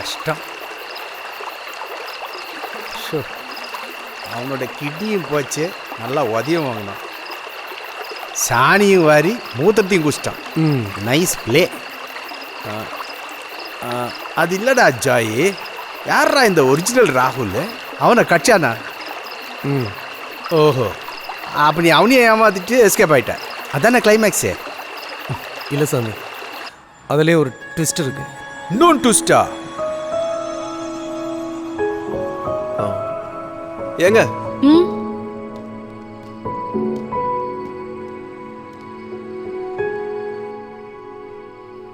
கஷ்டம். ஷோ. அவனோட கிட்னியும் போச்சு. நல்லா உதயம் வாங்கணும் சாணியும் வாரி மூத்தத்தையும் குச்சிட்டான் ம். நைஸ் ப்ளே அது இல்லடா ஜாய். யார்ரா இந்த ஒரிஜினல் ராகுல்? அவனை கட்சானா ம். ஓஹோ. அப்போ நீ அவனையும் ஏமாத்திட்டு எஸ்கேப் ஆயிட்ட. அதானே கிளைமேக்ஸு இல்லை சாமி. அதுலேயே ஒரு ட்விஸ்ட் இருக்கு. இன்னும் டுஸ்டா ஏங்க.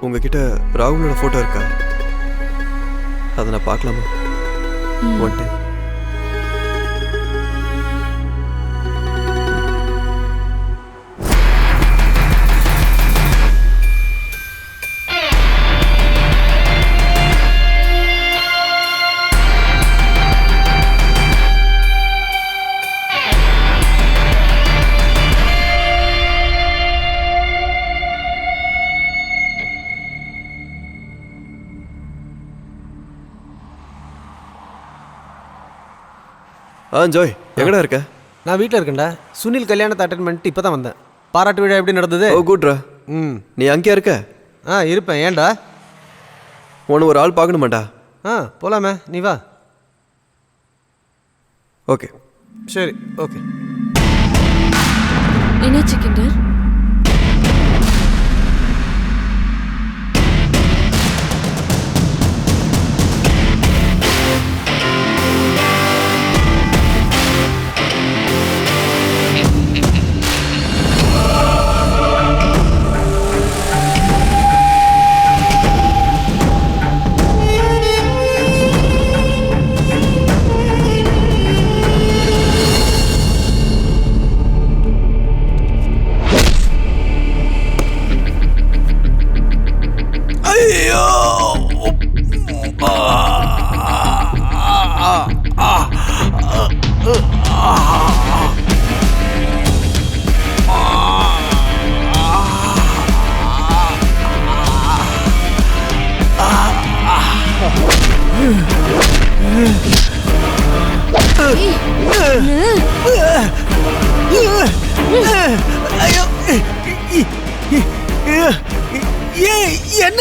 உங்ககிட்ட ராகுலோட ஃபோட்டோ இருக்கா? அதை நான் பார்க்கலாமா? ஒன் டைம் ஆ ஜோய் எங்கடா இருக்க? நான் வீட்டில் இருக்கேன்டா. சுனில் கல்யாணத்தை அட்டன் பண்ணிட்டு இப்போ தான் வந்தேன். பாராட்டு விழா எப்படி நடந்தது? ஓ குட்ரா. ம். நீ அங்கேயா இருக்க? ஆ இருப்பேன். ஏன்டா? உன்னை ஒரு ஆள் பார்க்கணுமாடா ஆ போலாமே. நீ வா. ஓகே. சரி ஓகே. என்னாச்சு கிண்டர்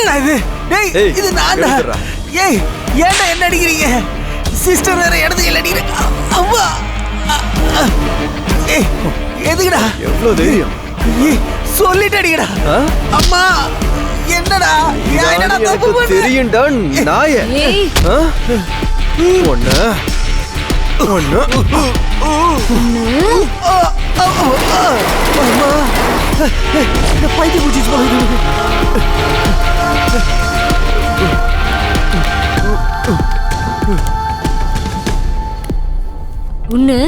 என்னடா இது? டேய் ஏய், இது நான். ஏய் ஏன்டா என்ன அடிக்கிறீங்க? சிஸ்டர் வேற இடத்துக்கு இல்லை அடிக்கிறேன் அம்மா. ஏய் எதுக்குடா? எவ்வளோ தைரியம்? சொல்லிட்டு அடிக்கடா? அம்மா என்னடா? என்னடா தப்பு? தெரியும்டா நாய? ஒண்ணு. ஒண்ணு. அம்மா. இந்த பைத்தியம் பிடிச்சிச்சு போல இருக்கு. உன்னு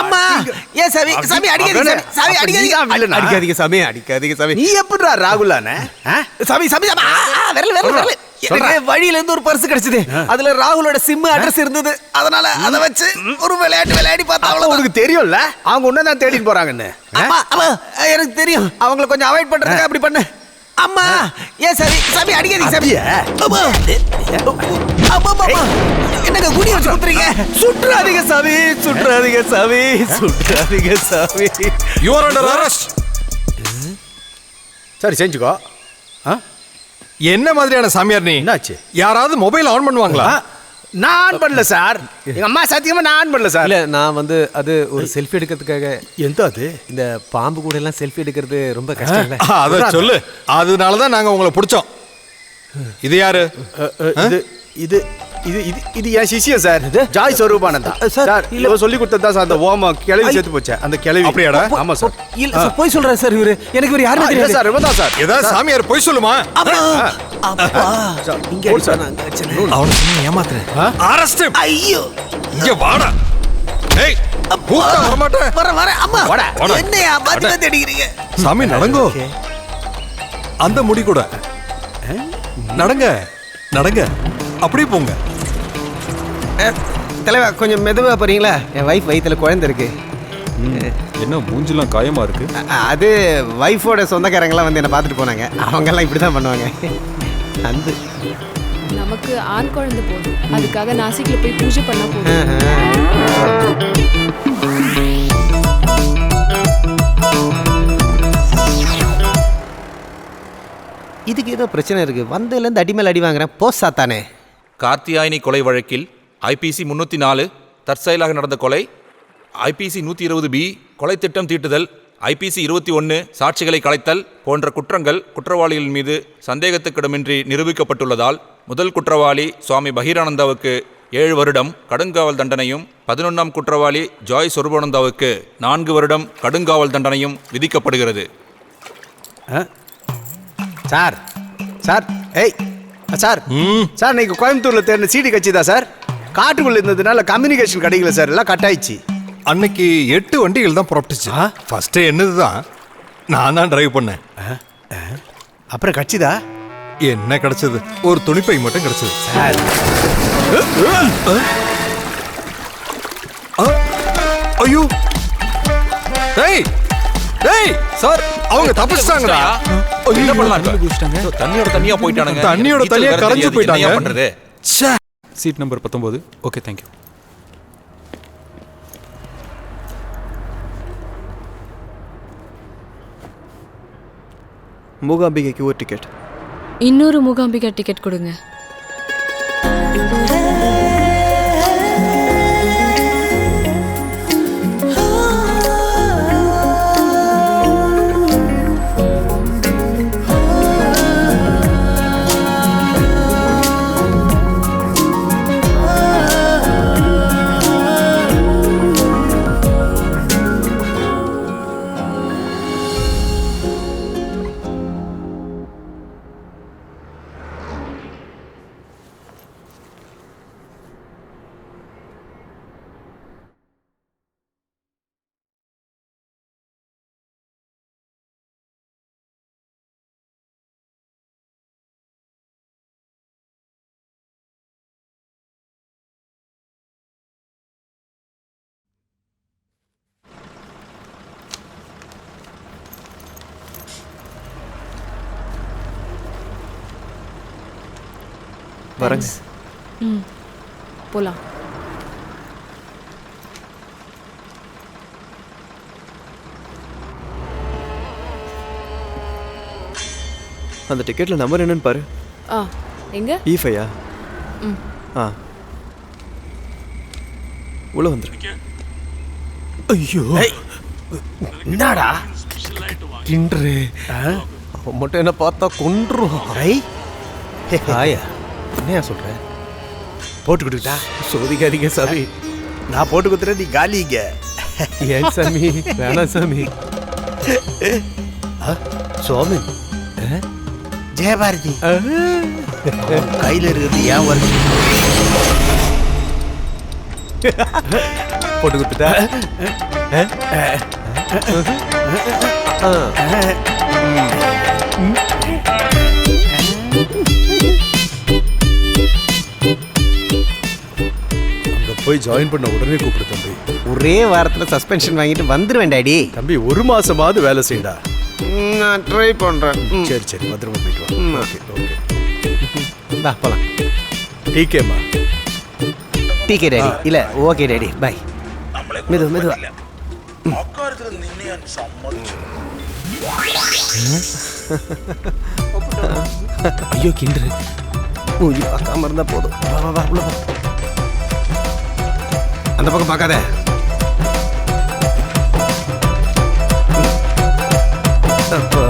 அம்மா ஏன் சாமி சாமி அடிக்காதீங்க சாமி அடிக்காதீங்க? அடிக்காதீங்க சாமி அடிக்காதீங்க சாமி. நீ எப்படிடா ராகுலானே? சாமி சாமி விரல் விரல் விரல். எனக்கு வழியில இருந்து ஒரு பர்ஸ் கிடைச்சது. அதுல ராகுலோட சிம் அட்ரஸ் இருந்தது. அதனால அதை வச்சு ஒரு விளையாட்டு விளையாடி பார்த்தா அவ்வளவு உனக்கு தெரியும்ல? அவங்க உன்ன தான் தேடிட்டு போறாங்கன்னு. அம்மா எனக்கு தெரியும். அவங்கள கொஞ்சம் அவாய்ட் பண்றதுக்கு அப்படி பண்ணு. அம்மா. ஏன் சாமி சாமி அடிக்காதீங்க சாமி? அம்மா. அம்மா அம்மா என்னங்க குடி வச்சு குத்துறீங்க சுற்றாதீங்க சாமி சுற்றாதீங்க சாமி சுற்றாதீங்க சாமி. யூ ஆர் அண்டர் அரெஸ்ட் சரி செஞ்சுக்கோ. ஆ? என்ன மாதிரியான சாமியார் நீ? என்னாச்சு? யாராவது மொபைல் ஆன் பண்ணுவாங்களா? நான் ஆன் பண்ணல சார் எங்க அம்மா சத்தியமா நான் ஆன் பண்ணல சார் இல்ல நான் வந்து அது ஒரு செல்ஃபி எடுக்கிறதுக்காக எந்த அது இந்த பாம்பு கூட எல்லாம் செல்ஃி எடுக்கிறது ரொம்ப கஷ்டம் இல்ல அத சொல்லு அதனால தான் நாங்க உங்களை பிடிச்சோம் இது யாரு இது இது இது இது இது என் சிஷியம் சார் ஜாய் ஸ்வரூபானந்தா சார், இல்ல சொல்லி கொடுத்ததா சார் அந்த ஓமம் கிளவி சேர்த்து போச்சு அந்த கிளவி அப்படியாடா? ஆமா சார் இல்ல போய் சொல்றாரு சார் இவரு எனக்கு இவரு ஆ, யாருமே இல்ல தெரியாது சார் இவன் சார் ஏதாவது சாமியார் போய் சொல்லுமா அப்பா. இங்க. அவனை சும்மா ஏமாத்துறேன். அரஸ்ட் ஐயோ. இங்க வாடா. ஏய் கூப்பிட்டா வர வர அம்மா. வாடா. என்னையா மாத்தி மாத்தி அடிக்கிறீங்க? சாமி நடங்கோ. அந்த முடி கூட. நடங்க நடங்க. அப்படியே போங்க. தலைவா கொஞ்சம் மெதுவா போறீங்களா? என் வைஃப் வயித்துல குழந்தை இருக்கு. என்ன மூஞ்சிலாம் காயமா இருக்கு? அது வைஃபோட சொந்தக்காரங்களாம் வந்து என்னை பார்த்துட்டு போனாங்க. அவங்கெல்லாம் இப்படி தான் பண்ணுவாங்க. அந்த நமக்கு ஆண் குழந்தை போதும். அதுக்காக நாசிக்ல போய் பூஜை பண்ணா போதும். இதுக்கு ஏதோ பிரச்சனை இருக்கு. வந்ததுலேருந்து அடி மேல அடி வாங்குறேன். போஸ் சாத்தானே. கார்த்தியாயினி கொலை வழக்கில் ஐபிசி முன்னூற்றி நாலு தற்செயலாக நடந்த கொலை ஐபிசி நூற்றி இருபது பி கொலை திட்டம் தீட்டுதல் ஐபிசி இருபத்தி ஒன்று சாட்சிகளை கலைத்தல் போன்ற குற்றங்கள் குற்றவாளிகள் மீது சந்தேகத்துக்கிடமின்றி நிரூபிக்கப்பட்டுள்ளதால் முதல் குற்றவாளி சுவாமி பகீரானந்தாவுக்கு ஏழு வருடம் கடுங்காவல் தண்டனையும் பதினொன்றாம் குற்றவாளி ஜாய் சொருபானந்தாவுக்கு நான்கு வருடம் கடுங்காவல் தண்டனையும் விதிக்கப்படுகிறது. சார் சார் ஏய் சார் சார் இன்னைக்கு கோயம்புத்தூர்ல தேர்ந்த சிடி கட்சி தான் சார். காட்டுக்குள்ள இருந்ததுனால கம்யூனிகேஷன் கிடைக்கல சார் எல்லாம் கட் ஆயிடுச்சு. அன்னைக்கு எட்டு வண்டிகள் தான் புறப்பட்டுச்சு. ஃபர்ஸ்ட் என்னது தான் நான் தான் டிரைவ் பண்ணேன். அப்புறம் கட்சிதா? என்ன கிடைச்சது? ஒரு துணிப்பை மட்டும் கிடைச்சது. ஐயோ. டேய் டேய் சார் அவங்க தப்பிச்சிட்டாங்கடா. என்ன பண்ணலாம்? தண்ணியோட தண்ணியா போயிட்டானுங்க. தண்ணியோட தண்ணியா கரைஞ்சு. போயிட்டாங்க. பண்றது? ச்சே. சீட் நம்பர் பத்தொம்போது ஓகே தேங்க்யூ மூகாம்பிகைக்கு ஒரு டிக்கெட் இன்னொரு மூகாம்பிகா டிக்கெட் கொடுங்க. வரேங்க ம். போலாம். அந்த டிக்கெட்ல நம்பர் என்னன்னு பாரு. ஆ எங்க? இ ஃபையா ம். ஆ. உள்ள வந்துரு. ஐயோ. என்னடா கிண்டு அவன் மட்டும் என்ன பார்த்தா கொன்றும் ஐ ஆயா என்னையா சொல்ற? போட்டு கொடுத்தா சோதிக்காதீங்க சாமி. நான் போட்டு கொடுத்துறேன் நீ காலிங்க. ஏன் சாமி? வேணாம் சாமி. ஆ, சுவாமி. ஆ? ஜெயபாரதி. கையில் இருக்கிறது ஏன் வருது போட்டு கொடுத்துட்டா? அங்க போய் ஜாயின் பண்ண உடனே கூப்பிடு தம்பி. ஒரே வாரத்துல சஸ்பென்ஷன் வாங்கிட்டு வந்துருவேன் டாடி. தம்பி ஒரு மாசமாவது வேலை செய்யடா நான் ட்ரை பண்றேன். சரி சரி பத்திரமா போயிட்டு வா. Okay okay. வா போலாம். டிகேமா டிகே டாடி. இல்ல ஓகே டாடி. பை மெது மெதுவா. ஐயோ கிண்டரு மூஞ்சி பார்க்காம இருந்தா போதும். வா வா வா உள்ள வா அந்த பக்கம் பார்க்காத. அப்பா.